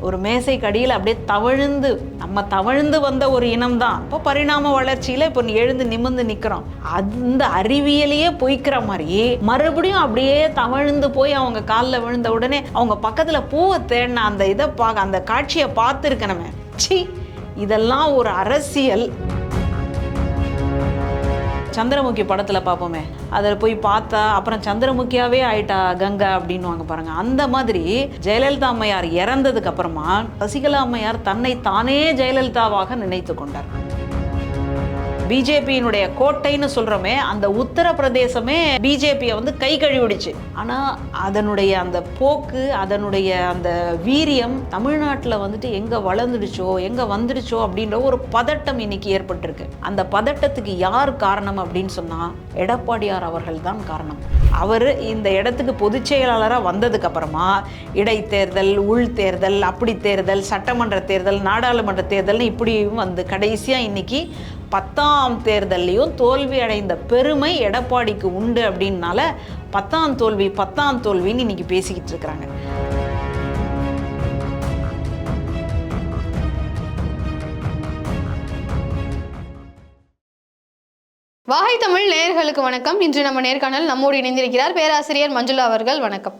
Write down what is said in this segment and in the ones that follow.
ஒரு மேசை கடியில் அப்படியே தவழ்ந்து நம்ம தவழ்ந்து வந்த ஒரு இனம் தான் இப்போ பரிணாம வளர்ச்சியில் இப்போ எழுந்து நிமிர்ந்து நிற்கிறோம் அந்த அறிவியலையே பொய்க்கிற மாதிரி மறுபடியும் அப்படியே தவழ்ந்து போய் அவங்க காலில் விழுந்த உடனே அவங்க பக்கத்தில் பூவை தேடின அந்த இதை பார்க்க அந்த காட்சியை பார்த்துருக்கணுமே. சி இதெல்லாம் ஒரு அரசியல். சந்திரமுகி படத்தில் பார்ப்போமே அதில் போய் பார்த்தா அப்புறம் சந்திரமுகியாவே ஆயிட்டா கங்கா அப்படின்னுவாங்க பாருங்க. அந்த மாதிரி ஜெயலலிதா அம்மையார் இறந்ததுக்கு அப்புறமா சசிகலா அம்மையார் தன்னை தானே ஜெயலலிதாவாக நினைத்து கொண்டார். பிஜேபியினுடைய கோட்டைன்னு சொல்றோமே அந்த உத்தரப்பிரதேசமே பிஜேபியை வந்து கை கழுவிடுச்சு. ஆனா அதனுடைய அந்த போக்கு அதனுடைய அந்த வீரியம் தமிழ்நாட்டில் வந்துட்டு எங்க வளர்ந்துடுச்சோ எங்க வந்துடுச்சோ அப்படின்ற ஒரு பதட்டம் இன்னைக்கு ஏற்பட்டிருக்கு. அந்த பதட்டத்துக்கு யார் காரணம் அப்படின்னு சொன்னா எடப்பாடியார் அவர்கள் தான் காரணம். அவர் இந்த இடத்துக்கு பொதுச் செயலாளராக வந்ததுக்கப்புறமா இடைத்தேர்தல் உள் தேர்தல் அப்படி தேர்தல் சட்டமன்ற தேர்தல் நாடாளுமன்ற தேர்தல்னு இப்படியும் வந்து கடைசியாக இன்றைக்கி பத்தாம் தேர்தல்லையும் தோல்வி அடைந்த பெருமை எடப்பாடிக்கு உண்டு அப்படின்னால பத்தாம் தோல்வி பத்தாம் தோல்வின்னு இன்றைக்கி பேசிக்கிட்டு இருக்கிறாங்க. வாகை தமிழ் நேயர்களுக்கு வணக்கம். இன்று நம்ம நேர்காணல் நம்மோடு இணைந்திருக்கிறார் பேராசிரியர் மஞ்சுளா அவர்கள். வணக்கம்.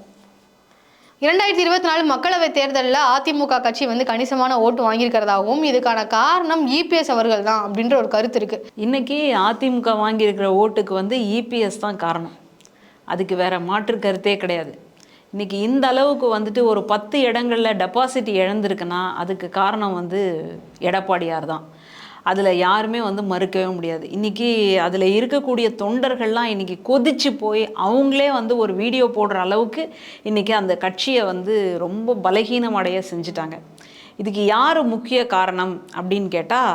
இரண்டாயிரத்தி இருபத்தி நாலு மக்களவைத் தேர்தலில் அதிமுக கட்சி வந்து கணிசமான ஓட்டு வாங்கியிருக்கிறதாகவும் இதுக்கான காரணம் இபிஎஸ் அவர்கள் தான் அப்படின்ற ஒரு கருத்து இருக்கு. இன்னைக்கு அதிமுக வாங்கியிருக்கிற ஓட்டுக்கு வந்து இபிஎஸ் தான் காரணம். அதுக்கு வேற மாற்று கருத்தே கிடையாது. இன்னைக்கு இந்த அளவுக்கு வந்துட்டு ஒரு பத்து இடங்களில் டெபாசிட் இழந்திருக்குன்னா அதுக்கு காரணம் வந்து எடப்பாடியார் தான். அதில் யாருமே வந்து மறுக்கவே முடியாது. இன்றைக்கி அதில் இருக்கக்கூடிய தொண்டர்கள்லாம் இன்றைக்கி கொதிச்சு போய் அவங்களே வந்து ஒரு வீடியோ போடுற அளவுக்கு இன்றைக்கி அந்த கட்சியை வந்து ரொம்ப பலகீனமடைய செஞ்சுட்டாங்க. இதுக்கு யார் முக்கிய காரணம் அப்படின்னு கேட்டால்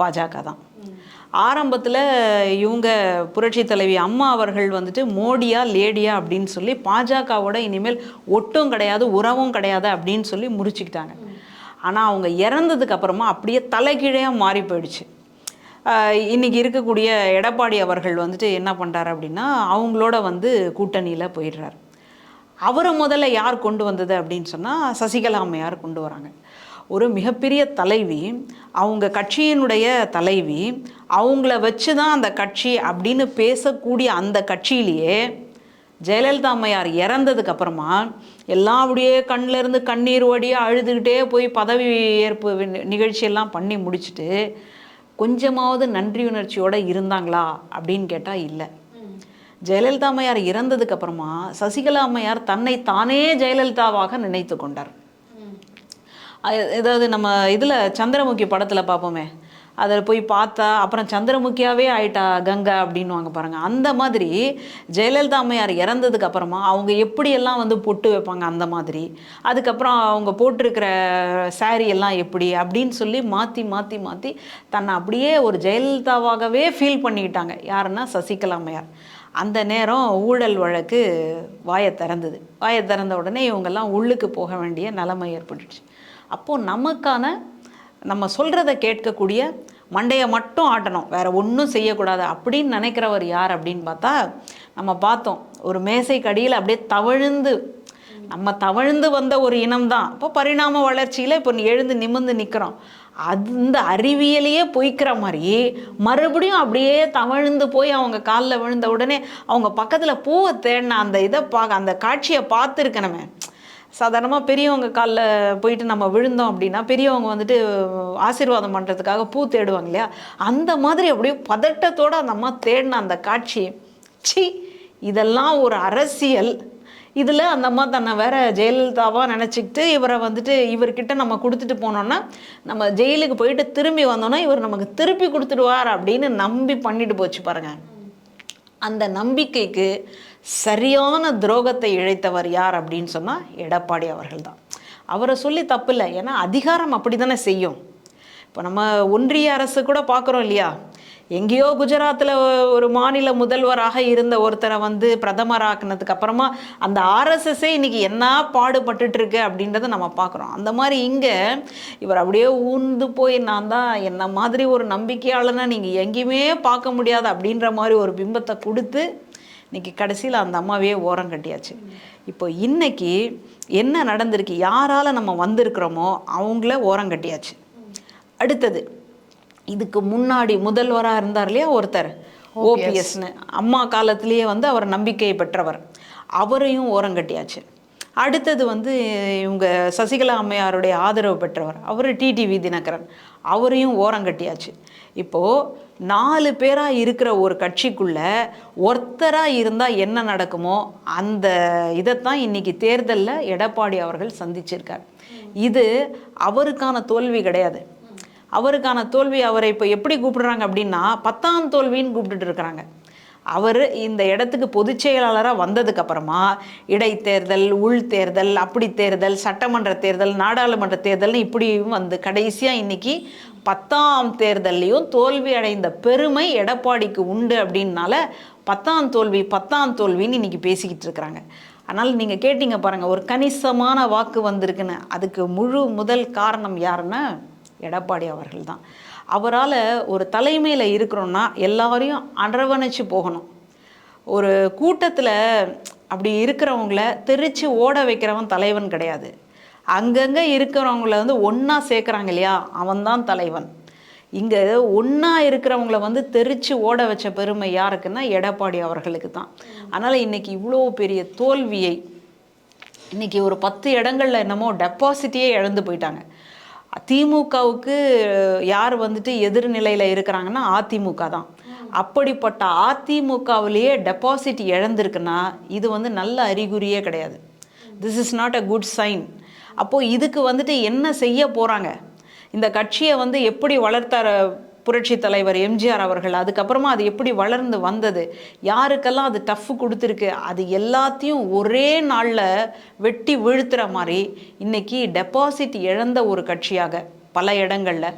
பாஜக தான். ஆரம்பத்தில் இவங்க புரட்சி தலைவி அம்மா அவர்கள் வந்துட்டு மோடியா லேடியா அப்படின்னு சொல்லி பாஜகவோட இனிமேல் ஒட்டும் கிடையாது உறவும் கிடையாது அப்படின்னு சொல்லி முறிச்சுக்கிட்டாங்க. ஆனால் அவங்க இறந்ததுக்கு அப்புறமா அப்படியே தலைகீழையாக மாறி போயிடுச்சு. இன்றைக்கி இருக்கக்கூடிய எடப்பாடி அவர்கள் வந்துட்டு என்ன பண்ணுறாரு அப்படின்னா அவங்களோட வந்து கூட்டணியில் போயிடுறாரு. அவரை முதல்ல யார் கொண்டு வந்தது அப்படின்னு சொன்னால் சசிகலா அம்மையார் கொண்டு வராங்க. ஒரு மிகப்பெரிய தலைவி அவங்க கட்சியினுடைய தலைவி அவங்கள வச்சு தான் அந்த கட்சி அப்படின்னு பேசக்கூடிய அந்த கட்சியிலேயே ஜெயலலிதா அம்மையார் இறந்ததுக்கு அப்புறமா எல்லாம் அப்படியே கண்ணுல இருந்து கண்ணீர் வடியா அழுதுகிட்டே போய் பதவி ஏற்பு நிகழ்ச்சியெல்லாம் பண்ணி முடிச்சுட்டு கொஞ்சமாவது நன்றியுணர்ச்சியோட இருந்தாங்களா அப்படின்னு கேட்டால் இல்லை. ஜெயலலிதா அம்மையார் இறந்ததுக்கு அப்புறமா சசிகலா அம்மையார் தன்னை தானே ஜெயலலிதாவாக நினைத்து கொண்டார். அ- ஏதாவது நம்ம இதில் சந்திரமுகி படத்தில் பார்ப்போமே அதில் போய் பார்த்தா அப்புறம் சந்திரமுகியாவே ஆயிட்டா கங்கா அப்படின்வாங்க பாருங்கள் அந்த மாதிரி ஜெயலலிதா அம்மையார் இறந்ததுக்கு அப்புறமா அவங்க எப்படியெல்லாம் வந்து பொட்டு வைப்பாங்க அந்த மாதிரி அதுக்கப்புறம் அவங்க போட்டிருக்கிற சாரி எல்லாம் எப்படி அப்படின்னு சொல்லி மாற்றி மாற்றி மாற்றி தன்னை அப்படியே ஒரு ஜெயலலிதாவாகவே ஃபீல் பண்ணிக்கிட்டாங்க. யாருன்னா சசிகலா அம்மையார். அந்த நேரம் ஊழல் வழக்கு வாயை திறந்தது. வாயை திறந்த உடனே இவங்கெல்லாம் உள்ளுக்கு போக வேண்டிய நிலைமை ஏற்பட்டுச்சு அப்போது நமக்கான நம்ம சொல்கிறத கேட்கக்கூடிய மண்டையை மட்டும் ஆட்டணும். வேறு ஒன்றும் செய்யக்கூடாது. அப்படின்னு நினைக்கிறவர் யார் அப்படின்னு பார்த்தா நம்ம பார்த்தோம். ஒரு மேசை கடியில் அப்படியே தவழ்ந்து நம்ம தவழ்ந்து வந்த ஒரு இனம் தான். இப்போ பரிணாம வளர்ச்சியில் இப்போ எழுந்து நிமிர்ந்து நிற்கிறோம் அந்த அறிவியலையே பொய்க்கிற மாதிரி மறுபடியும் அப்படியே தவழ்ந்து போய் அவங்க காலில் விழுந்த உடனே அவங்க பக்கத்தில் பூவை தேடின அந்த இதை பார்க்க அந்த காட்சியை பார்த்துருக்கணுமே. சாதாரணமாக பெரியவங்க காலில் போயிட்டு நம்ம விழுந்தோம் அப்படின்னா பெரியவங்க வந்துட்டு ஆசீர்வாதம் பண்ணுறதுக்காக பூ தேடுவாங்க இல்லையா? அந்த மாதிரி அப்படியே பதட்டத்தோடு அந்த அம்மா தேடின அந்த காட்சி. சி இதெல்லாம் ஒரு அரசியல். இதில் அந்த அம்மா தன்னை வேற ஜெயலலிதாவாக நினச்சிக்கிட்டு இவரை வந்துட்டு இவர்கிட்ட நம்ம கொடுத்துட்டு போனோன்னா நம்ம ஜெயிலுக்கு போயிட்டு திரும்பி வந்தோன்னா இவர் நமக்கு திருப்பி கொடுத்துடுவார் அப்படின்னு நம்பி பண்ணிட்டு போச்சு பாருங்க. அந்த நம்பிக்கைக்கு சரியான துரோகத்தை இழைத்தவர் யார் அப்படின்னு சொன்னால் எடப்பாடி அவர்கள் தான் அவரை சொல்லி தப்பு இல்லை ஏன்னா அதிகாரம் அப்படி தானே செய்யும். இப்போ நம்ம ஒன்றிய அரசு கூட பார்க்குறோம் இல்லையா? எங்கேயோ குஜராத்தில் ஒரு மாநில முதல்வராக இருந்த ஒருத்தரை வந்து பிரதமராக்குனதுக்கு அப்புறமா அந்த ஆர்எஸ்எஸ்ஸே இன்னைக்கு என்ன பாடுபட்டுட்ருக்கு அப்படின்றத நம்ம பார்க்குறோம். அந்த மாதிரி இங்கே இவர் அப்படியே ஊர்ந்து போய் நான் தான் என்ன மாதிரி ஒரு நம்பிக்கையாளனை நீங்கள் எங்கேயுமே பார்க்க முடியாது அப்படின்ற மாதிரி ஒரு பிம்பத்தை கொடுத்து இன்னைக்கு கடைசியில் அந்த அம்மாவையே ஓரம் கட்டியாச்சு. இப்போ இன்னைக்கு என்ன நடந்திருக்கு? யாரால் நம்ம வந்திருக்கிறோமோ அவங்கள ஓரம் கட்டியாச்சு. அடுத்தது இதுக்கு முன்னாடி முதல்வராக இருந்தார் இல்லையா ஒருத்தர்? ஓபிஎஸ்னு. அம்மா காலத்திலேயே வந்து அவர் நம்பிக்கை பெற்றவர். அவரையும் ஓரம் கட்டியாச்சு. அடுத்தது வந்து இவங்க சசிகலா அம்மையாருடைய ஆதரவு பெற்றவர். அவர் டிடிவி தினகரன். அவரையும் ஓரம் கட்டியாச்சு. இப்போது நாலு பேராக இருக்கிற ஒரு கட்சிக்குள்ள ஒருத்தராக இருந்தால் என்ன நடக்குமோ அந்த இதைத்தான் இன்னைக்கு தேர்தலில் எடப்பாடி அவர்கள் சந்திச்சிருக்கார். இது அவருக்கான தோல்வி கிடையாது. அவருக்கான தோல்வி அவரை இப்போ எப்படி கூப்பிடுறாங்க அப்படின்னா பத்தாம் தோல்வின்னு கூப்பிட்டுட்டு இருக்கிறாங்க. அவர் இந்த இடத்துக்கு பொதுச் செயலாளராக வந்ததுக்கப்புறமா இடைத்தேர்தல் உள் தேர்தல் அப்படி தேர்தல் சட்டமன்ற தேர்தல் நாடாளுமன்ற தேர்தல்னு இப்படியும் வந்து கடைசியாக இன்னைக்கு பத்தாம் தேர்தல்லையும் தோல்வி அடைந்த பெருமை எடப்பாடிக்கு உண்டு அப்படின்னால பத்தாம் தோல்வி பத்தாம் தோல்வின்னு இன்றைக்கி பேசிக்கிட்டு இருக்கிறாங்க. அதனால் நீங்கள் கேட்டீங்க பாருங்கள் ஒரு கணிசமான வாக்கு வந்திருக்குன்னு. அதுக்கு முழு முதல் காரணம் யாருன்னா எடப்பாடி அவர்கள் தான். அவரால் ஒரு தலைமையில் இருக்கிறோன்னா எல்லாரையும் அரவணைச்சு போகணும். ஒரு கூட்டத்தில் அப்படி இருக்கிறவங்கள தெரித்து ஓட வைக்கிறவன் தலைவன் கிடையாது. அங்கங்கே இருக்கிறவங்கள வந்து ஒன்றா சேர்க்குறாங்க இல்லையா? அவன்தான் தலைவன். இங்கே ஒன்றா இருக்கிறவங்கள வந்து தெரித்து ஓட வச்ச பெருமை யாருக்குன்னா எடப்பாடி அவர்களுக்கு தான். அதனால் இன்னைக்கு இவ்வளோ பெரிய தோல்வியை இன்றைக்கி ஒரு பத்து இடங்கள்ல என்னமோ டெபாசிட்டியே இழந்து போயிட்டாங்க. திமுகவுக்கு யார் வந்துட்டு எதிர்நிலையில் இருக்கிறாங்கன்னா அதிமுக தான். அப்படிப்பட்ட அதிமுகவிலேயே டெபாசிட் இழந்திருக்குன்னா இது வந்து நல்ல அறிகுறியே கிடையாது. This is not a good sign அப்போது இதுக்கு வந்துட்டு என்ன செய்ய போகிறாங்க இந்த கட்சியை வந்து எப்படி வளர்த்தார புரட்சி தலைவர் எம்ஜிஆர் அவர்கள் அதுக்கப்புறமா அது எப்படி வளர்ந்து வந்தது யாருக்கெல்லாம் அது டஃப் கொடுத்துருக்கு அது எல்லாத்தையும் ஒரே நாளில் வெட்டி வீழ்த்துற மாதிரி இன்னைக்கு டெபாசிட் இழந்த ஒரு கட்சியாக பல இடங்களில்.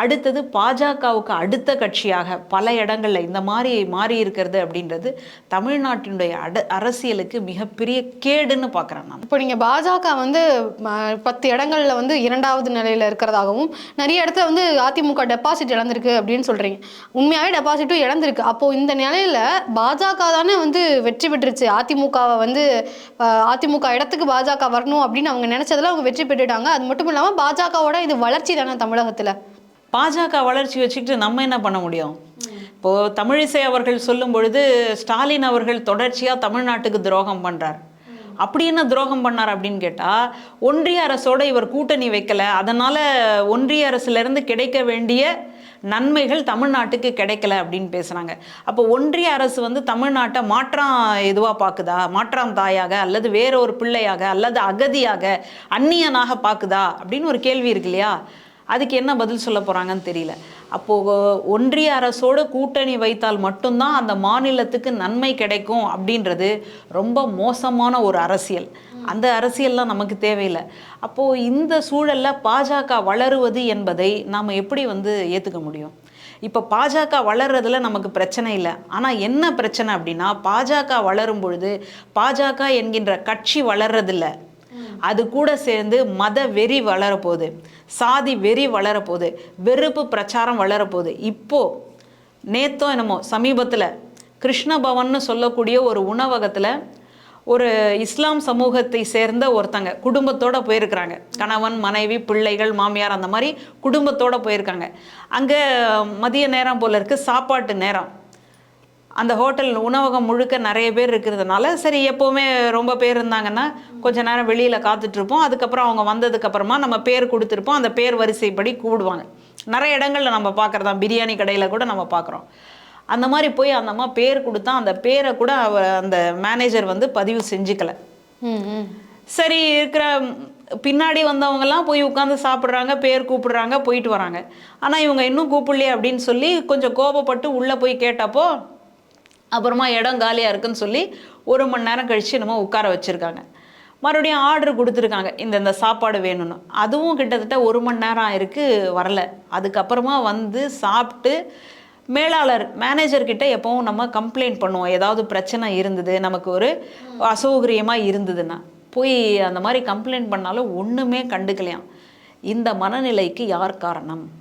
அடுத்தது பாஜகவுக்கு அடுத்த கட்சியாக பல இடங்களில் இந்த மாதிரி மாறி இருக்கிறது அப்படின்றது தமிழ்நாட்டினுடைய அட அரசியலுக்கு மிகப்பெரிய கேடுன்னு பார்க்குறேன் நான். இப்போ நீங்கள் பாஜக வந்து பத்து இடங்கள்ல வந்து இரண்டாவது நிலையில் இருக்கிறதாகவும் நிறைய இடத்துல வந்து அதிமுக டெபாசிட் இழந்திருக்கு அப்படின்னு சொல்கிறீங்க உண்மையாகவே டெபாசிட்டும் இழந்திருக்கு. அப்போது இந்த நிலையில் பாஜக தானே வந்து வெற்றி பெற்றுச்சு அதிமுகவை வந்து அதிமுக இடத்துக்கு பாஜக வரணும் அப்படின்னு அவங்க நினச்சதில் அவங்க வெற்றி பெற்றுட்டாங்க. அது மட்டும் இல்லாமல் பாஜகவோட இது வளர்ச்சி தானே தமிழகத்தில். பாஜக வளர்ச்சி வச்சுக்கிட்டு நம்ம என்ன பண்ண முடியும்? இப்போது தமிழிசை அவர்கள் சொல்லும் பொழுது ஸ்டாலின் அவர்கள் தொடர்ச்சியாக தமிழ்நாட்டுக்கு துரோகம் பண்ணுறார் அப்படி என்ன துரோகம் பண்ணார் அப்படின்னு கேட்டால் ஒன்றிய அரசோட இவர் கூட்டணி வைக்கல. அதனால் ஒன்றிய அரசுலேருந்து கிடைக்க வேண்டிய நன்மைகள் தமிழ்நாட்டுக்கு கிடைக்கல அப்படின்னு பேசுகிறாங்க அப்போ ஒன்றிய அரசு வந்து தமிழ்நாட்டை மாற்றம் எதுவாக பார்க்குதா மாற்றாம் தாயாக அல்லது வேற ஒரு பிள்ளையாக அல்லது அகதியாக அந்நியனாக பார்க்குதா அப்படின்னு ஒரு கேள்வி இருக்கு இல்லையா? அதுக்கு என்ன பதில் சொல்ல போகிறாங்கன்னு தெரியல. அப்போது ஒன்றிய அரசோடு கூட்டணி வைத்தால் மட்டும்தான் அந்த மாநிலத்துக்கு நன்மை கிடைக்கும் அப்படின்றது ரொம்ப மோசமான ஒரு அரசியல். அந்த அரசியல்லாம் நமக்கு தேவையில்லை. அப்போது இந்த சூழலில் பாஜக வளருவது என்பதை நாம் எப்படி வந்து ஏற்றுக்க முடியும்? இப்போ பாஜக வளர்றதுல நமக்கு பிரச்சனை இல்லை. ஆனால் என்ன பிரச்சனை அப்படின்னா பாஜக வளரும் பொழுது பாஜக என்கின்ற கட்சி வளர்றதில்ல. அது கூட சேர்ந்து மத வெறி வளரப்போகுது. சாதி வெறி வளரப்போகுது. வெறுப்பு பிரச்சாரம் வளரப்போகுது. இப்போது நேத்தோ என்னமோ சமீபத்தில் கிருஷ்ணபவன்னு சொல்லக்கூடிய ஒரு உணவகத்தில் ஒரு இஸ்லாம் சமூகத்தை சேர்ந்த ஒருத்தங்க குடும்பத்தோடு போயிருக்கிறாங்க. கணவன் மனைவி பிள்ளைகள் மாமியார் அந்த மாதிரி குடும்பத்தோடு போயிருக்காங்க. அங்கே மதிய நேரம் போல இருக்குது சாப்பாட்டு நேரம். அந்த ஹோட்டல் உணவகம் முழுக்க நிறைய பேர் இருக்கிறதுனால சரி எப்போவுமே ரொம்ப பேர் இருந்தாங்கன்னா கொஞ்ச நேரம் வெளியில் காத்துட்ருப்போம். அதுக்கப்புறம் அவங்க வந்ததுக்கப்புறமா நம்ம பேர் கொடுத்துருப்போம். அந்த பேர் வரிசைப்படி கூப்பிடுவாங்க. நிறைய இடங்கள்ல நம்ம பார்க்குறதா பிரியாணி கடையில் கூட நம்ம பார்க்குறோம். அந்த மாதிரி போய் அந்த அம்மா பேர் கொடுத்தா அந்த பேரை கூட அவ அந்த மேனேஜர் வந்து பதிவு செஞ்சுக்கல. சரி இருக்கிற பின்னாடி வந்தவங்கெல்லாம் போய் உட்காந்து சாப்பிட்றாங்க பேர் கூப்பிடுறாங்க போயிட்டு வராங்க. ஆனால் இவங்க இன்னும் கூப்பிடலையே அப்படின்னு சொல்லி கொஞ்சம் கோபப்பட்டு உள்ளே போய் கேட்டப்போ அப்புறமா இடம் காலியாக இருக்குன்னு சொல்லி ஒரு மணி நேரம் கழித்து நம்ம உட்கார வச்சுருக்காங்க. மறுபடியும் ஆர்டர் கொடுத்துருக்காங்க. இந்த இந்த சாப்பாடு வேணும்னு. அதுவும் கிட்டத்தட்ட ஒரு மணி நேரம் ஆயிருக்கு வரல. அதுக்கப்புறமா வந்து சாப்பிட்டு மேலாளர் மேனேஜர்கிட்ட எப்போவும் நம்ம கம்ப்ளைண்ட் பண்ணுவோம். ஏதாவது பிரச்சனை இருந்தது நமக்கு ஒரு அசௌகரியமாக இருந்ததுன்னா. போய் அந்த மாதிரி கம்ப்ளைண்ட் பண்ணாலும் ஒன்றுமே கண்டுக்கலையாம். இந்த மனநிலைக்கு யார் காரணம்?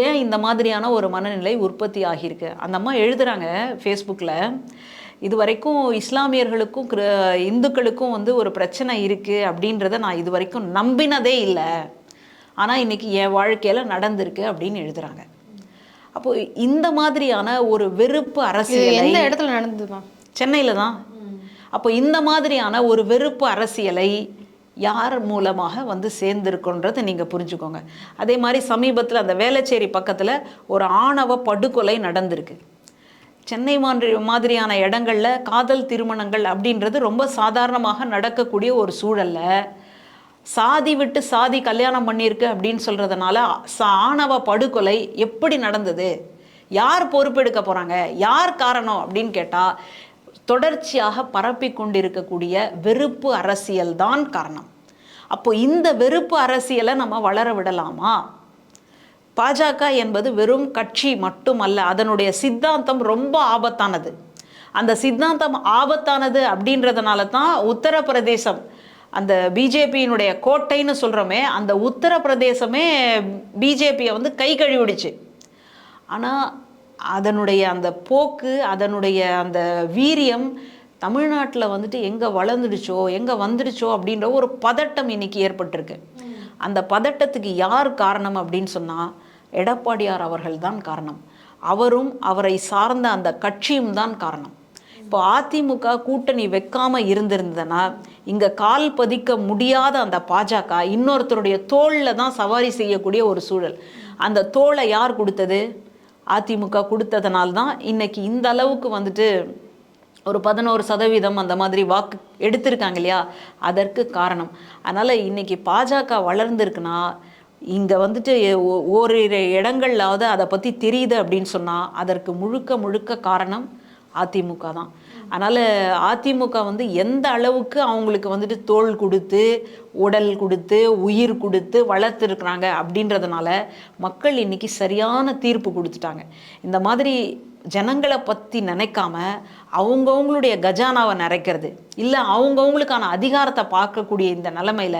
ஏன் இந்த மாதிரியான ஒரு மனநிலை உற்பத்தி ஆகியிருக்கு? அந்த அம்மா எழுதுறாங்க ஃபேஸ்புக்கில் இது வரைக்கும் இஸ்லாமியர்களுக்கும் இந்துக்களுக்கும் வந்து ஒரு பிரச்சனை இருக்குது அப்படின்றத நான் இது வரைக்கும் நம்பினதே இல்லை. ஆனால் இன்னைக்கு என் வாழ்க்கையில் நடந்திருக்கு அப்படின்னு எழுதுறாங்க. அப்போ இந்த மாதிரியான ஒரு வெறுப்பு அரசியலை எந்த இடத்துல நடந்தது மேம் சென்னையில் தான். அப்போ இந்த மாதிரியான ஒரு வெறுப்பு அரசியலை யார் மூலமாக வந்து சேர்ந்துருக்குன்றதை நீங்கள் புரிஞ்சுக்கோங்க. அதே மாதிரி சமீபத்தில் அந்த வேளச்சேரி பக்கத்தில் ஒரு ஆணவ படுகொலை நடந்திருக்கு. சென்னை மாதிரி மாதிரியான இடங்களில் காதல் திருமணங்கள் அப்படின்றது ரொம்ப சாதாரணமாக நடக்கக்கூடிய ஒரு சூழலில். சாதி விட்டு சாதி கல்யாணம் பண்ணியிருக்கு அப்படின்னு சொல்கிறதுனால ச- ஆணவ படுகொலை எப்படி நடந்தது? யார் பொறுப்பெடுக்க போகிறாங்க யார் காரணம் அப்படின்னு கேட்டால் தொடர்ச்சியாக பரப்பி கொண்டிருக்கக்கூடிய வெறுப்பு அரசியல் தான் காரணம். அப்போ இந்த வெறுப்பு அரசியலை நம்ம வளர விடலாமா? பாஜக என்பது வெறும் கட்சி மட்டுமல்ல அதனுடைய சித்தாந்தம் ரொம்ப ஆபத்தானது. அந்த சித்தாந்தம் ஆபத்தானது அப்படின்றதுனால தான் உத்தரப்பிரதேசம் அந்த பிஜேபியினுடைய கோட்டைன்னு சொல்கிறோமே அந்த உத்தரப்பிரதேசமே பிஜேபியை வந்து கை கழுவிடுச்சு. ஆனால் அதனுடைய அந்த போக்கு அதனுடைய அந்த வீரியம் தமிழ்நாட்டில் வந்துட்டு எங்கே வளர்ந்துடுச்சோ எங்கே வந்துடுச்சோ அப்படின்ற ஒரு பதட்டம் இன்னைக்கு ஏற்பட்டிருக்கு. அந்த பதட்டத்துக்கு யார் காரணம் அப்படின்னு சொன்னால் எடப்பாடியார் அவர்கள் தான் காரணம். அவரும் அவரை சார்ந்த அந்த கட்சியும் தான் காரணம். இப்போ அதிமுக கூட்டணி வைக்காமல் இருந்திருந்ததுன்னா இங்கே கால் பதிக்க முடியாத அந்த பாஜக இன்னொருத்தருடைய தோளில் தான் சவாரி செய்யக்கூடிய ஒரு சூழல். அந்த தோலை யார் கொடுத்தது? அதிமுக கொடுத்ததுனால்தான் இன்னைக்கு இந்த அளவுக்கு வந்துட்டு ஒரு பதினோரு சதவீதம் அந்த மாதிரி வாக்கு எடுத்திருக்காங்க இல்லையா? அதற்கு காரணம். அதனால் இன்றைக்கி பாஜக வளர்ந்துருக்குன்னா இங்கே வந்துட்டு ஓரிரு இடங்கள்லாவது அதை பற்றி தெரியுது அப்படின்னு சொன்னால் அதற்கு முழுக்க முழுக்க காரணம் அதிமுக தான். அதனால் அதிமுக வந்து எந்த அளவுக்கு அவங்களுக்கு வந்துட்டு தோல் கொடுத்து உடல் கொடுத்து உயிர் கொடுத்து வளர்த்துருக்குறாங்க அப்படின்றதுனால மக்கள் இன்னைக்கு சரியான தீர்ப்பு கொடுத்துட்டாங்க. இந்த மாதிரி ஜனங்களை பற்றி நினைக்காம அவங்கவுங்களுடைய கஜானாவை நிறைக்கிறது இல்லை அவங்கவுங்களுக்கான அதிகாரத்தை பார்க்கக்கூடிய இந்த நிலமையில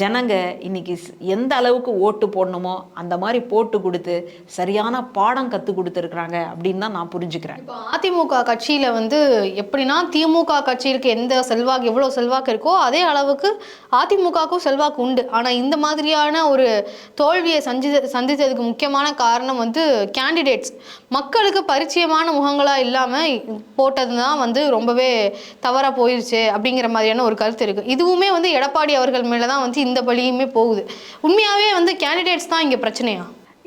ஜனங்க இன்னைக்கு எந்த அளவுக்கு ஓட்டு போடணுமோ அந்த மாதிரி போட்டு கொடுத்து சரியான பாடம் கற்றுக் கொடுத்துருக்குறாங்க அப்படின்னு தான் நான் புரிஞ்சுக்கிறேன். இப்போ அதிமுக கட்சியில் வந்து எப்படின்னா திமுக கட்சிக்கு எந்த செல்வாக்கு எவ்வளோ செல்வாக்கு இருக்கோ அதே அளவுக்கு அதிமுகவுக்கும் செல்வாக்கு உண்டு. ஆனால் இந்த மாதிரியான ஒரு தோல்வியை சந்தி சந்தித்ததுக்கு முக்கியமான காரணம் வந்து கேண்டிடேட்ஸ் மக்களுக்கு பரிச்சயமான முகங்களாக இல்லாமல் போட்டது தான் வந்து ரொம்பவே தவறாக போயிடுச்சு அப்படிங்கிற மாதிரியான ஒரு கருத்து இருக்குது இதுவுமே வந்து எடப்பாடி அவர்கள் மேலே தான் வந்து இந்த பழியுமே போகுது. உண்மையாகவே வந்து கேண்டிடேட்ஸ் தான் இங்கே பிரச்சனையா?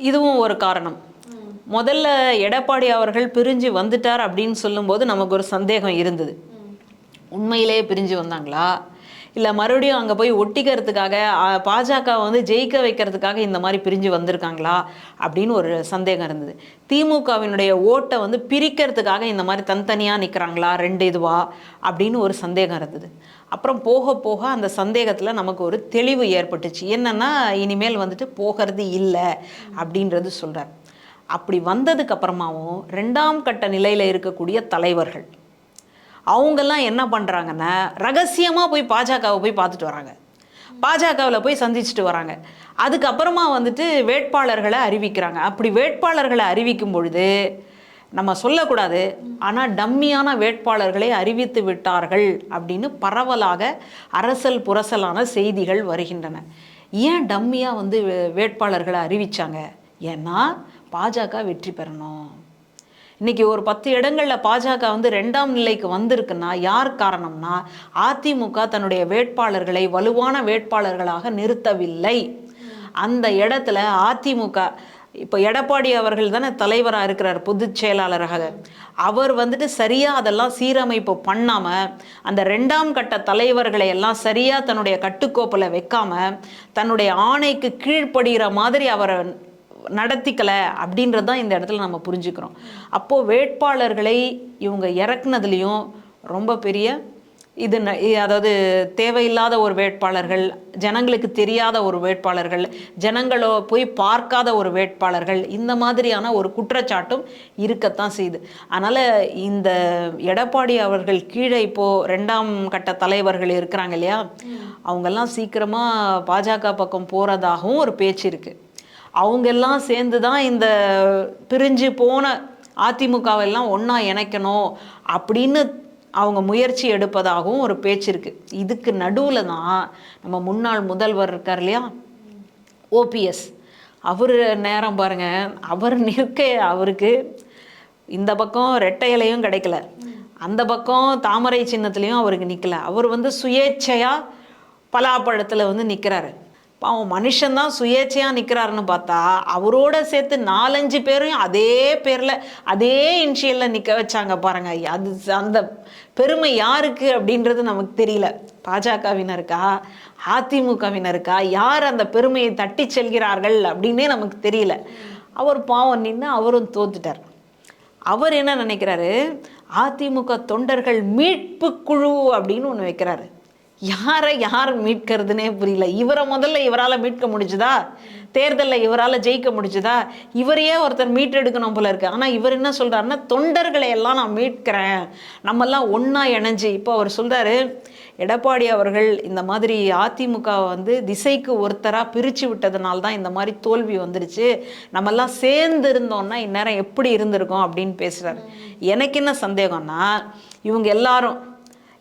இதுவும் ஒரு காரணம். முதல்ல எடப்பாடி அவர்கள் பிரிஞ்சு வந்துட்டார் அப்படின்னு சொல்லும்போது நமக்கு ஒரு சந்தேகம் இருந்தது. உண்மையிலேயே பிரிஞ்சு வந்தாங்களா? இல்லை மறுபடியும் அங்கே போய் ஒட்டிக்கிறதுக்காக பாஜக வந்து ஜெயிக்க வைக்கிறதுக்காக இந்த மாதிரி பிரிஞ்சு வந்திருக்காங்களா? அப்படின்னு ஒரு சந்தேகம் இருந்தது. திமுகவினுடைய ஓட்டை வந்து பிரிக்கிறதுக்காக இந்த மாதிரி தனித்தனியாக நிற்கிறாங்களா ரெண்டு இதுவா? அப்படின்னு ஒரு சந்தேகம் இருந்தது. அப்புறம் போக போக அந்த சந்தேகத்தில் நமக்கு ஒரு தெளிவு ஏற்பட்டுச்சு. என்னன்னா இனிமேல் வந்துட்டு போகிறது இல்லை அப்படின்றது சொல்கிறார் அப்படி வந்ததுக்கு அப்புறமாவும் ரெண்டாம் கட்ட நிலையில் இருக்கக்கூடிய தலைவர்கள் அவங்கெல்லாம் என்ன பண்ணுறாங்கன்னா ரகசியமாக போய் பாஜகவை போய் பார்த்துட்டு வராங்க. பாஜகவில் போய் சந்திச்சுட்டு வராங்க. அதுக்கப்புறமா வந்துட்டு வேட்பாளர்களை அறிவிக்கிறாங்க. அப்படி வேட்பாளர்களை அறிவிக்கும் பொழுது நம்ம சொல்லக்கூடாது. ஆனால் டம்மியான வேட்பாளர்களை அறிவித்து விட்டார்கள் அப்படின்னு பரவலாக அரசல் புரசலான செய்திகள் வருகின்றன. ஏன் டம்மியாக வந்து வே- வேட்பாளர்களை அறிவித்தாங்க ஏன்னா பாஜக வெற்றி பெறணும். இன்னைக்கு ஒரு பத்து இடங்களில் பாஜக வந்து ரெண்டாம் நிலைக்கு வந்திருக்குன்னா யார் காரணம்னா அதிமுக தன்னுடைய வேட்பாளர்களை வலுவான வேட்பாளர்களாக நிறுத்தவில்லை. அந்த இடத்துல அதிமுக இப்போ எடப்பாடி அவர்கள் தானே தலைவராக இருக்கிறார் பொதுச் செயலாளராக. அவர் வந்துட்டு சரியாக அதெல்லாம் சீரமைப்பு பண்ணாமல் அந்த ரெண்டாம் கட்ட தலைவர்களை எல்லாம் சரியாக தன்னுடைய கட்டுக்கோப்பில் வைக்காம தன்னுடைய ஆணைக்கு கீழ்ப்படுகிற மாதிரி அவரை நடத்திக்கலை அப்படின்றது தான் இந்த இடத்துல நம்ம புரிஞ்சுக்கிறோம். அப்போது வேட்பாளர்களை இவங்க இறக்குனதுலேயும் ரொம்ப பெரிய இது ந- அதாவது தேவையில்லாத ஒரு வேட்பாளர்கள் ஜனங்களுக்கு தெரியாத ஒரு வேட்பாளர்கள் ஜனங்களோ போய் பார்க்காத ஒரு வேட்பாளர்கள் இந்த மாதிரியான ஒரு குற்றச்சாட்டும் இருக்கத்தான் செய்யுது அதனால் இந்த எடப்பாடி அவர்கள் கீழே இப்போது ரெண்டாம் கட்ட தலைவர்கள் இருக்கிறாங்க இல்லையா? அவங்கெல்லாம் சீக்கிரமாக பாஜக பக்கம் போகிறதாகவும் ஒரு பேச்சு இருக்குது அவங்கெல்லாம் சேர்ந்து தான் இந்த பிரிஞ்சு போன அதிமுகவெல்லாம் ஒன்றா இணைக்கணும் அப்படின்னு அவங்க முயற்சி எடுப்பதாகவும் ஒரு பேச்சு இருக்குது இதுக்கு நடுவில் தான் நம்ம முன்னாள் முதல்வர் இருக்கார் இல்லையா? ஓபிஎஸ் அவர் நேரம் பாருங்கள் அவர் நிற்க அவருக்கு இந்த பக்கம் ரெட்டையிலையும் கிடைக்கல. அந்த பக்கம் தாமரை சின்னத்துலேயும் அவருக்கு நிற்கல அவர் வந்து சுயேட்சையாக பலாப்பழத்தில் வந்து நிற்கிறாரு பாவம் மனுஷன்தான் சுயேட்சையாக நிற்கிறாருன்னு பார்த்தா அவரோட சேர்த்து நாலஞ்சு பேரையும் அதே பேரில் அதே இன்ஷியலில் நிற்க வச்சாங்க பாருங்க. அது அந்த பெருமை யாருக்கு அப்படின்றது நமக்கு தெரியல. பாஜகவினருக்கா அதிமுகவினருக்கா யார் அந்த பெருமையை தட்டி செல்கிறார்கள் அப்படின்னே நமக்கு தெரியல. அவர் பாவம் நின்று அவரும் தோத்துட்டார். அவர் என்ன நினைக்கிறாரு? அதிமுக தொண்டர்கள் மீட்பு குழு அப்படின்னு ஒன்று வைக்கிறாரு. யாரை யார் மீட்கிறதுனே புரியல. இவரை முதல்ல இவரால் மீட்க முடிஞ்சுதா? தேர்தலில் இவரால் ஜெயிக்க முடிஞ்சுதா? இவரையே ஒருத்தர் மீட்டெடுக்கணும் போல இருக்கு. ஆனால் இவர் என்ன சொல்கிறாருன்னா தொண்டர்களை எல்லாம் நான் மீட்கிறேன். நம்மெல்லாம் ஒன்றா இணைஞ்சு. இப்போ அவர் சொல்கிறாரு எடப்பாடி அவர்கள் இந்த மாதிரி அதிமுக வந்து திசைக்கு ஒருத்தராக பிரித்து விட்டதுனால தான் இந்த மாதிரி தோல்வி வந்துருச்சு. நம்மெல்லாம் சேர்ந்து இருந்தோம்னா இந்நேரம் எப்படி இருந்திருக்கோம் அப்படின்னு பேசுகிறாரு எனக்கு என்ன சந்தேகம்னா இவங்க எல்லாரும்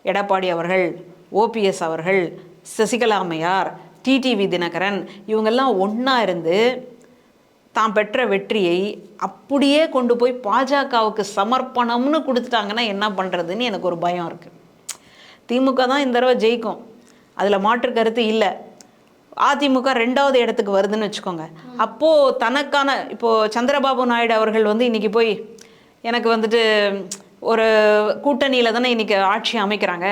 எடப்பாடி அவர்கள் ஓபிஎஸ் அவர்கள் சசிகலாமையார் டிடிவி தினகரன் இவங்கெல்லாம் ஒன்றா இருந்து தான் பெற்ற வெற்றியை அப்படியே கொண்டு போய் பாஜகவுக்கு சமர்ப்பணம்னு கொடுத்துட்டாங்கன்னா என்ன பண்ணுறதுன்னு எனக்கு ஒரு பயம் இருக்குது திமுக தான் இந்த தடவை ஜெயிக்கும். அதில் மாற்று கருத்து இல்லை. அதிமுக ரெண்டாவது இடத்துக்கு வருதுன்னு வச்சுக்கோங்க. அப்போது தனக்கான இப்போது சந்திரபாபு நாயுடு அவர்கள் வந்து இன்றைக்கி போய் எனக்கு வந்துட்டு ஒரு கூட்டணியில் தானே இன்றைக்கி ஆட்சி அமைக்கிறாங்க.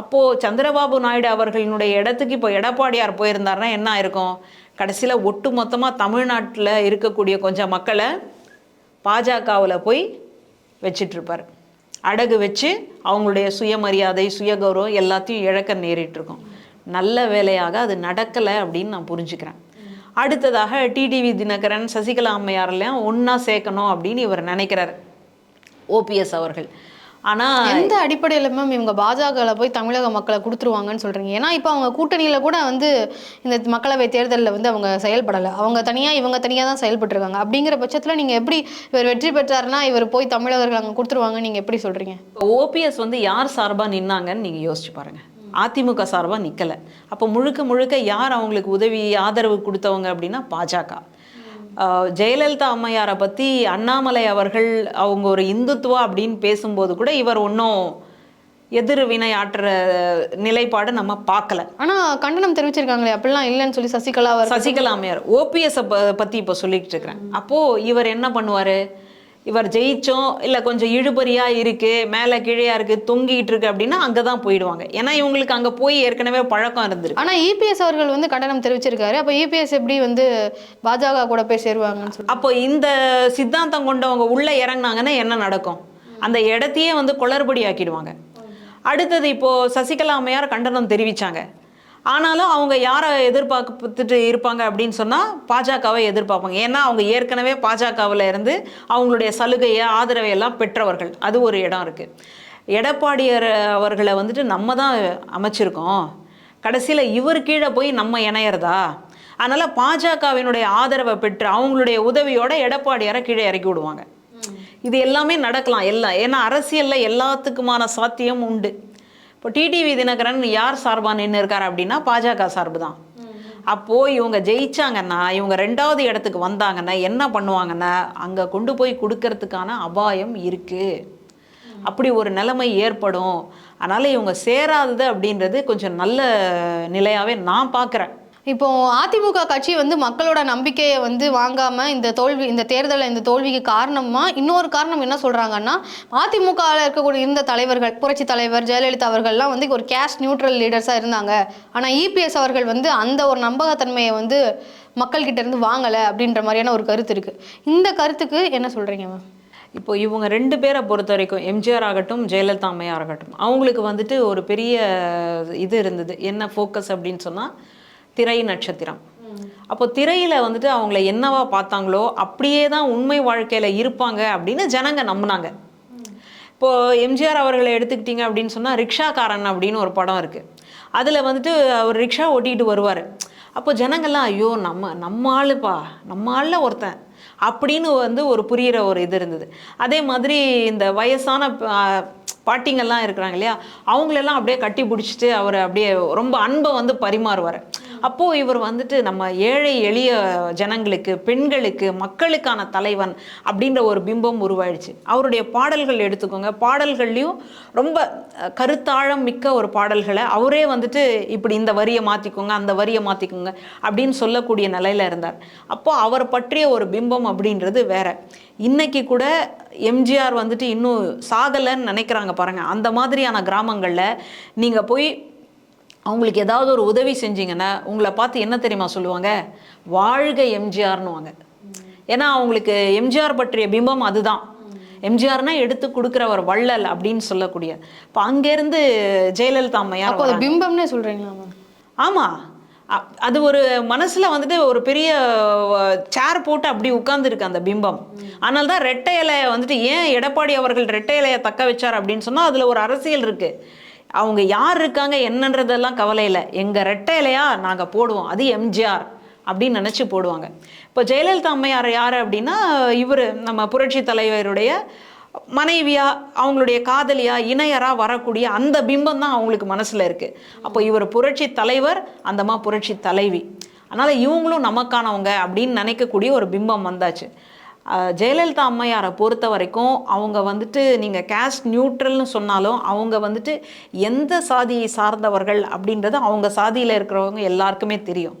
அப்போது சந்திரபாபு நாயுடு அவர்களினுடைய இடத்துக்கு இப்போ எடப்பாடியார் போயிருந்தாருன்னா என்ன இருக்கும் கடைசியில் ஒட்டு மொத்தமாக தமிழ்நாட்டில் இருக்கக்கூடிய கொஞ்சம் மக்களை பாஜகவில் போய் வச்சிட்ருப்பார் அடகு வச்சு அவங்களுடைய சுயமரியாதை சுயகௌரவம் எல்லாத்தையும் இழக்க நேரிட்டுருக்கோம் நல்ல வேலையாக அது நடக்கலை அப்படின்னு நான் புரிஞ்சுக்கிறேன். அடுத்ததாக டிடிவி தினகரன் சசிகலா அம்மையாரெல்லாம் ஒன்றா சேர்க்கணும் அப்படின்னு இவர் நினைக்கிறார். ஓபிஎஸ் அவர்கள். ஆனால் எந்த அடிப்படையில் மேம் இவங்க பாஜகவில் போய் தமிழக மக்களை கொடுத்துருவாங்கன்னு சொல்றீங்க? ஏன்னா இப்போ அவங்க கூட்டணியில கூட வந்து இந்த மக்களவை தேர்தலில் வந்து அவங்க செயல்படலை. அவங்க தனியா இவங்க தனியா தான் செயல்பட்டுருக்காங்க. அப்படிங்கிற பட்சத்தில் நீங்க எப்படி இவர் வெற்றி பெற்றாருன்னா இவர் போய் தமிழகர்கள் அங்கே கொடுத்துருவாங்கன்னு நீங்க எப்படி சொல்றீங்க? ஓபிஎஸ் வந்து யார் சார்பாக நின்னாங்கன்னு நீங்கள் யோசிச்சு பாருங்க. அதிமுக சார்பாக நிற்கலை அப்போ முழுக்க முழுக்க யார் அவங்களுக்கு உதவி ஆதரவு கொடுத்தவங்க அப்படின்னா பாஜக. ஜெயலலிதா அம்மையாரை பற்றி அண்ணாமலை அவர்கள் அவங்க ஒரு இந்துத்துவா அப்படின்னு பேசும்போது கூட இவர் ஒன்றும் எதிர்வினை ஆற்றுற நிலைப்பாடு நம்ம பார்க்கல. ஆனா கண்டனம் தெரிவிச்சிருக்காங்களே அப்படிலாம் இல்லைன்னு சொல்லி சசிகலா சசிகலா அம்மையார் ஓபிஎஸ் பற்றி இப்போ சொல்லிட்டு இருக்கிறேன். அப்போது இவர் என்ன பண்ணுவார்? இவர் ஜெயிச்சோம் இல்லை கொஞ்சம் இழுபறியா இருக்கு மேலே கீழையா இருக்கு தொங்கிட்டு இருக்கு அப்படின்னா அங்கே தான் போயிடுவாங்க. ஏன்னா இவங்களுக்கு அங்கே போய் ஏற்கனவே பழக்கம் இருந்திருக்கு. ஆனா இபிஎஸ் அவர்கள் வந்து கண்டனம் தெரிவிச்சிருக்காரு. அப்ப இபிஎஸ் எப்படி வந்து பாஜக கூட போய் சேருவாங்கன்னு சொல்லி அப்போ இந்த சித்தாந்தம் கொண்டவங்க உள்ள இறங்குனாங்கன்னா என்ன நடக்கும்? அந்த இடத்தையே வந்து குளறுபடி ஆக்கிடுவாங்க அடுத்தது இப்போ சசிகலா அம்மையார் கண்டனம் தெரிவிச்சாங்க. ஆனாலும் அவங்க யாரை எதிர்பார்த்துட்டு இருப்பாங்க அப்படின்னு சொன்னால் பாஜகவை எதிர்பார்ப்பாங்க. ஏன்னா அவங்க ஏற்கனவே பாஜகவில் இருந்து அவங்களுடைய சலுகையை ஆதரவை எல்லாம் பெற்றவர்கள். அது ஒரு இடம் இருக்குது எடப்பாடியார் அவர்களை வந்துட்டு நம்ம தான் அமைச்சிருக்கோம். கடைசியில் இவர் கீழே போய் நம்ம இணையறதா? அதனால் பாஜகவினுடைய ஆதரவை பெற்று அவங்களுடைய உதவியோட எடப்பாடியாரை கீழே இறக்கி விடுவாங்க. இது எல்லாமே நடக்கலாம். எல்லாம் ஏன்னா அரசியலில் எல்லாத்துக்குமான சாத்தியம் உண்டு. இப்போ டிடிவி தினகரன் யார் சார்பாக நின்று இருக்கார் அப்படின்னா பாஜக சார்பு தான் அப்போது இவங்க ஜெயிச்சாங்கன்னா இவங்க ரெண்டாவது இடத்துக்கு வந்தாங்கன்னா என்ன பண்ணுவாங்கன்னா அங்கே கொண்டு போய் கொடுக்கறதுக்கான அபாயம் இருக்குது அப்படி ஒரு நிலைமை ஏற்படும். அதனால் இவங்க சேராதது அப்படின்றது கொஞ்சம் நல்ல நிலையாகவே நான் பார்க்குறேன் இப்போ அதிமுக கட்சி வந்து மக்களோட நம்பிக்கையை வந்து வாங்காம இந்த தோல்வி இந்த தேர்தலில் இந்த தோல்விக்கு காரணமா இன்னொரு காரணம் என்ன சொல்றாங்கன்னா அதிமுகவில் இருக்கக்கூடிய இருந்த தலைவர்கள் புரட்சி தலைவர் ஜெயலலிதா அவர்கள்லாம் வந்து ஒரு கேஷ் நியூட்ரல் லீடர்ஸாக இருந்தாங்க. ஆனால் இபிஎஸ் அவர்கள் வந்து அந்த ஒரு நம்பகத்தன்மையை வந்து மக்கள்கிட்ட இருந்து வாங்கலை அப்படின்ற மாதிரியான ஒரு கருத்து இருக்கு. இந்த கருத்துக்கு என்ன சொல்றீங்க மேம் இப்போ இவங்க ரெண்டு பேரை பொறுத்த வரைக்கும் எம்ஜிஆர் ஆகட்டும் ஜெயலலிதா அம்மையார் ஆகட்டும் அவங்களுக்கு வந்துட்டு ஒரு பெரிய இது இருந்தது. என்ன ஃபோக்கஸ் அப்படின்னு சொன்னால் திரை நட்சத்திரம். அப்போ திரையில் வந்துட்டு அவங்கள என்னவா பார்த்தாங்களோ அப்படியே தான் உண்மை வாழ்க்கையில் இருப்பாங்க அப்படின்னு ஜனங்க நம்பினாங்க. இப்போது எம்ஜிஆர் அவர்களை எடுத்துக்கிட்டிங்க அப்படின்னு சொன்னால் ரிக்ஷாக்காரன் அப்படின்னு ஒரு படம் இருக்குது அதில் வந்துட்டு அவர் ரிக்ஷா ஓட்டிகிட்டு வருவார். அப்போ ஜனங்கள்லாம் ஐயோ நம்ம நம்ம ஆளுப்பா நம்ம ஆளில் ஒருத்தன் அப்படின்னு வந்து ஒரு புரியிற ஒரு இது இருந்தது. அதே மாதிரி இந்த வயசான பாட்டிங்கள்லாம் பாட்டிங்கெல்லாம் இருக்கிறாங்க இல்லையா? அவங்களெல்லாம் அப்படியே கட்டி பிடிச்சிட்டு அவர் அப்படியே ரொம்ப அன்பை வந்து பரிமாறுவார். அப்போது இவர் வந்துட்டு நம்ம ஏழை எளிய ஜனங்களுக்கு பெண்களுக்கு மக்களுக்கான தலைவன் அப்படின்ற ஒரு பிம்பம் உருவாயிடுச்சு. அவருடைய பாடல்கள் எடுத்துக்கோங்க. பாடல்கள்லையும் ரொம்ப கருத்தாழம் மிக்க ஒரு பாடல்களை அவரே வந்துட்டு இப்படி இந்த வரியை மாற்றிக்கோங்க அந்த வரியை மாற்றிக்கோங்க அப்படின்னு சொல்லக்கூடிய நிலையில இருந்தார். அப்போ அவர் பற்றிய ஒரு பிம்பம் அப்படின்றது வேற. இன்னைக்கு கூட எம்ஜிஆர் வந்துட்டு இன்னும் சாகலைன்னு நினைக்கிறாங்க பாருங்க. அந்த மாதிரியான கிராமங்களில் நீங்கள் போய் அவங்களுக்கு ஏதாவது ஒரு உதவி செஞ்சீங்கன்னா உங்களை பார்த்து என்ன தெரியுமா சொல்லுவாங்க? வாழ்க எம்ஜிஆர்னுவாங்க. ஏன்னா அவங்களுக்கு எம்ஜிஆர் பற்றிய பிம்பம் அதுதான். எம்ஜிஆர்னா எடுத்து கொடுக்குறவர் வள்ளல் அப்படின்னு சொல்லக்கூடிய. இப்போ அங்கேருந்து ஜெயலலிதா அம்மையார் பிம்பம்னே சொல்றீங்களா மேம்? ஆமாம் அது ஒரு மனசில் வந்துட்டு ஒரு பெரிய சேர் போட்டு அப்படி உட்கார்ந்துருக்கு அந்த பிம்பம். ஆனால் தான் ரெட்டை இலையை வந்துட்டு ஏன் எடப்பாடி அவர்கள் ரெட்டை இலையை தக்க வச்சார் அப்படின்னு சொன்னால் அதில் ஒரு அரசியல் இருக்குது அவங்க யார் இருக்காங்க என்னன்றதெல்லாம் கவலை இல்லை. எங்கள் ரெட்டையிலையா நாங்கள் போடுவோம். அது எம்ஜிஆர் அப்படின்னு நினச்சி போடுவாங்க. இப்போ ஜெயலலிதா அம்மையார் யார் அப்படின்னா இவர் நம்ம புரட்சி தலைவருடைய மனைவியா அவங்களுடைய காதலியா இணையரா வரக்கூடிய அந்த பிம்பம் தான் அவங்களுக்கு மனசில் இருக்குது அப்போ இவர் புரட்சி தலைவர் அந்தம்மா புரட்சி தலைவி. அதனால் இவங்களும் நமக்கானவங்க அப்படின்னு நினைக்கக்கூடிய ஒரு பிம்பம் வந்தாச்சு. ஜெயலலிதா அம்மையாரை பொறுத்த வரைக்கும் அவங்க வந்துட்டு நீங்கள் கேஸ்ட் நியூட்ரல்னு சொன்னாலும் அவங்க வந்துட்டு எந்த சாதியை சார்ந்தவர்கள் அப்படின்றது அவங்க சாதியில் இருக்கிறவங்க எல்லாருக்குமே தெரியும்.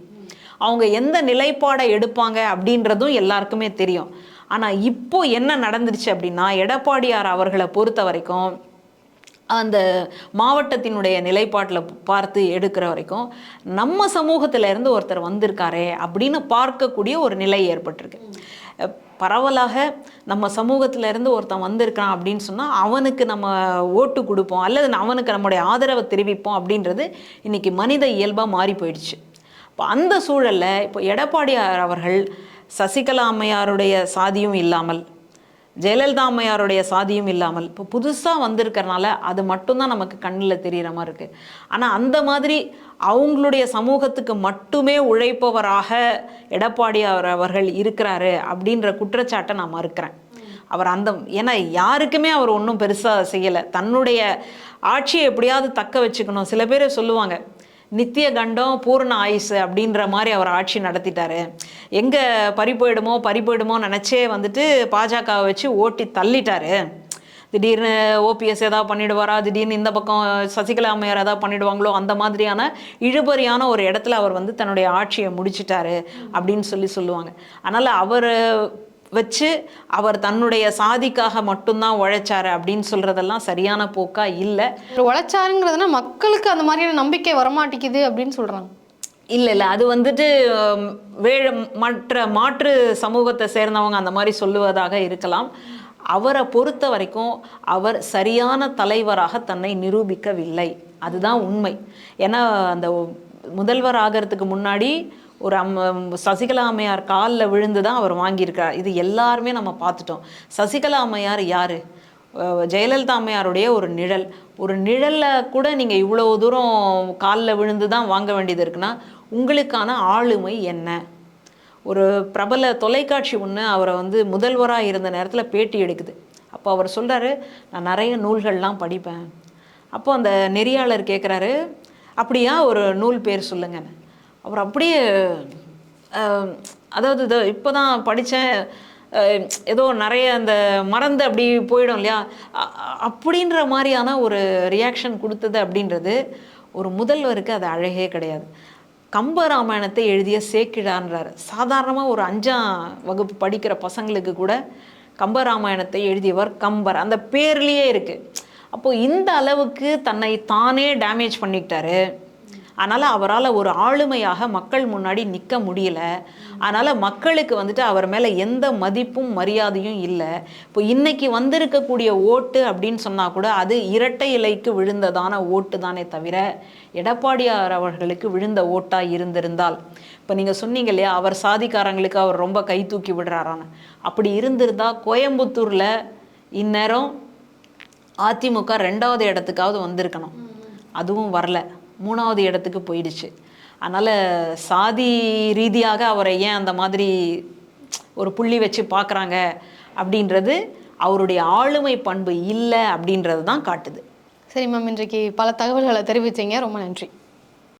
அவங்க எந்த நிலைப்பாடை எடுப்பாங்க அப்படின்றதும் எல்லாருக்குமே தெரியும். ஆனால் இப்போ என்ன நடந்துருச்சு அப்படின்னா எடப்பாடியார் அவர்களை பொறுத்த வரைக்கும் அந்த மாவட்டத்தினுடைய நிலைப்பாட்டில் பார்த்து எடுக்கிற வரைக்கும் நம்ம சமூகத்தில் இருந்து ஒருத்தர் வந்திருக்காரே அப்படின்னு பார்க்கக்கூடிய ஒரு நிலை ஏற்பட்டிருக்கு. பரவலாக நம்ம சமூகத்தில் இருந்து ஒருத்தன் வந்திருக்கான் அப்படின்னு சொன்னால் அவனுக்கு நம்ம ஓட்டு கொடுப்போம் அல்லது அவனுக்கு நம்முடைய ஆதரவை தெரிவிப்போம் அப்படின்றது இன்றைக்கி மனித இயல்பாக மாறி போயிடுச்சு. இப்போ அந்த சூழலில் இப்போ எடப்பாடியார் அவர்கள் சசிகலா அம்மையாருடைய சாதியும் இல்லாமல் ஜெயலலிதா அம்மையாருடைய சாதியும் இல்லாமல் இப்போ புதுசாக வந்திருக்கிறனால அது மட்டும்தான் நமக்கு கண்ணில் தெரிகிற மாதிரி இருக்குது ஆனால் அந்த மாதிரி அவங்களுடைய சமூகத்துக்கு மட்டுமே உழைப்பவராக எடப்பாடியார் அவர்கள் இருக்கிறாரு அப்படின்ற குற்றச்சாட்டை நான் மறுக்கிறேன். அவர் அந்த ஏன்னா யாருக்குமே அவர் ஒன்றும் பெருசாக செய்யலை. தன்னுடைய ஆட்சியை எப்படியாவது தக்க வச்சுக்கணும். சில பேர் சொல்லுவாங்க நித்திய கண்டம் பூர்ண ஆயுசு அப்படின்ற மாதிரி அவர் ஆட்சி நடத்திட்டாரு. எங்கே பறி போயிடுமோ பறி போயிடுமோ நினச்சே வந்துட்டு பாஜகவை வச்சு ஓட்டி தள்ளிட்டாரு. திடீர்னு ஓபிஎஸ் ஏதாவது பண்ணிடுவாரா? திடீர்னு இந்த பக்கம் சசிகலா அம்மையார் ஏதாவது பண்ணிடுவாங்களோ? அந்த மாதிரியான இழுபறியான ஒரு இடத்துல அவர் வந்து தன்னுடைய ஆட்சியை முடிச்சிட்டாரு அப்படின்னு சொல்லி சொல்லுவாங்க. அதனால் அவர் வச்சு அவர் தன்னுடைய சாதிக்காக மட்டும்தான் உழைச்சாரு அப்படின்னு சொல்றதெல்லாம் சரியான போக்கா இல்லை. உழைச்சாருங்கிறதுனா மக்களுக்கு அந்த மாதிரியான நம்பிக்கை வரமாட்டேங்குது அப்படின்னு சொல்றாங்க. இல்லை இல்லை. அது வந்துட்டு வேழ மற்ற மாற்று சமூகத்தை சேர்ந்தவங்க அந்த மாதிரி சொல்லுவதாக இருக்கலாம். அவரை பொறுத்த வரைக்கும் அவர் சரியான தலைவராக தன்னை நிரூபிக்கவில்லை. அதுதான் உண்மை. ஏன்னா அந்த முதல்வர் ஆகிறதுக்கு முன்னாடி ஒரு அம் சசிகலா அம்மையார் காலில் விழுந்து தான் அவர் வாங்கியிருக்கார் இது எல்லாருமே நம்ம பார்த்துட்டோம். சசிகலா அம்மையார் யார்? ஜெயலலிதா அம்மையாருடைய ஒரு நிழல். ஒரு நிழலில் கூட நீங்கள் இவ்வளோ தூரம் காலில் விழுந்து தான் வாங்க வேண்டியது இருக்குன்னா உங்களுக்கான ஆளுமை என்ன? ஒரு பிரபல தொலைக்காட்சி ஒன்று அவரை வந்து முதல்வராக இருந்த நேரத்தில் பேட்டி எடுக்குது. அப்போ அவர் சொல்கிறாரு நான் நிறைய நூல்கள்லாம் படிப்பேன். அப்போ அந்த நெறியாளர் கேட்குறாரு அப்படியா? ஒரு நூல் பேர் சொல்லுங்கன்னு. அவர் அப்படியே அதாவது இதோ இப்போ தான் படித்தேன் ஏதோ நிறைய அந்த மறந்து அப்படி போயிடும் இல்லையா? அ- அப்படின்ற மாதிரியான ஒரு ரியாக்ஷன் கொடுத்தது அப்படின்றது ஒரு முதல்வருக்கு அது அழகே கிடையாது. கம்பராமாயணத்தை எழுதிய சேக்கிழான்றார். சாதாரணமாக ஒரு அஞ்சாம் வகுப்பு படிக்கிற பசங்களுக்கு கூட கம்பராமாயணத்தை எழுதியவர் கம்பர். அந்த பேர்லேயே இருக்குது அப்போது இந்த அளவுக்கு தன்னை தானே டேமேஜ் பண்ணிக்கிட்டாரு. அதனால் அவரால் ஒரு ஆளுமையாக மக்கள் முன்னாடி நிற்க முடியல. அதனால் மக்களுக்கு வந்துட்டு அவர் மேலே எந்த மதிப்பும் மரியாதையும் இல்லை. இப்போ இன்னைக்கு வந்திருக்கக்கூடிய ஓட்டு அப்படின்னு சொன்னால் கூட அது இரட்டை இலைக்கு விழுந்ததான ஓட்டு தானே தவிர எடப்பாடியார் அவர்களுக்கு விழுந்த ஓட்டாக இருந்திருந்தால். இப்போ நீங்கள் சொன்னீங்க இல்லையா அவர் சாதிக்காரங்களுக்கு அவர் ரொம்ப கை தூக்கி விடுறாரான்னு. அப்படி இருந்திருந்தா கோயம்புத்தூரில் இந்நேரம் அதிமுக ரெண்டாவது இடத்துக்காவது வந்திருக்கணும். அதுவும் வரல. மூணாவது இடத்துக்கு போயிடுச்சு. அதனால் சாதி ரீதியாக அவரை ஏன் அந்த மாதிரி ஒரு புள்ளி வச்சு பார்க்குறாங்க அப்படின்றது அவருடைய ஆளுமை பண்பு இல்லை அப்படின்றது தான் காட்டுது. சரி மேம் இன்றைக்கு பல தகவல்களை தெரிவித்தீங்க. ரொம்ப நன்றி.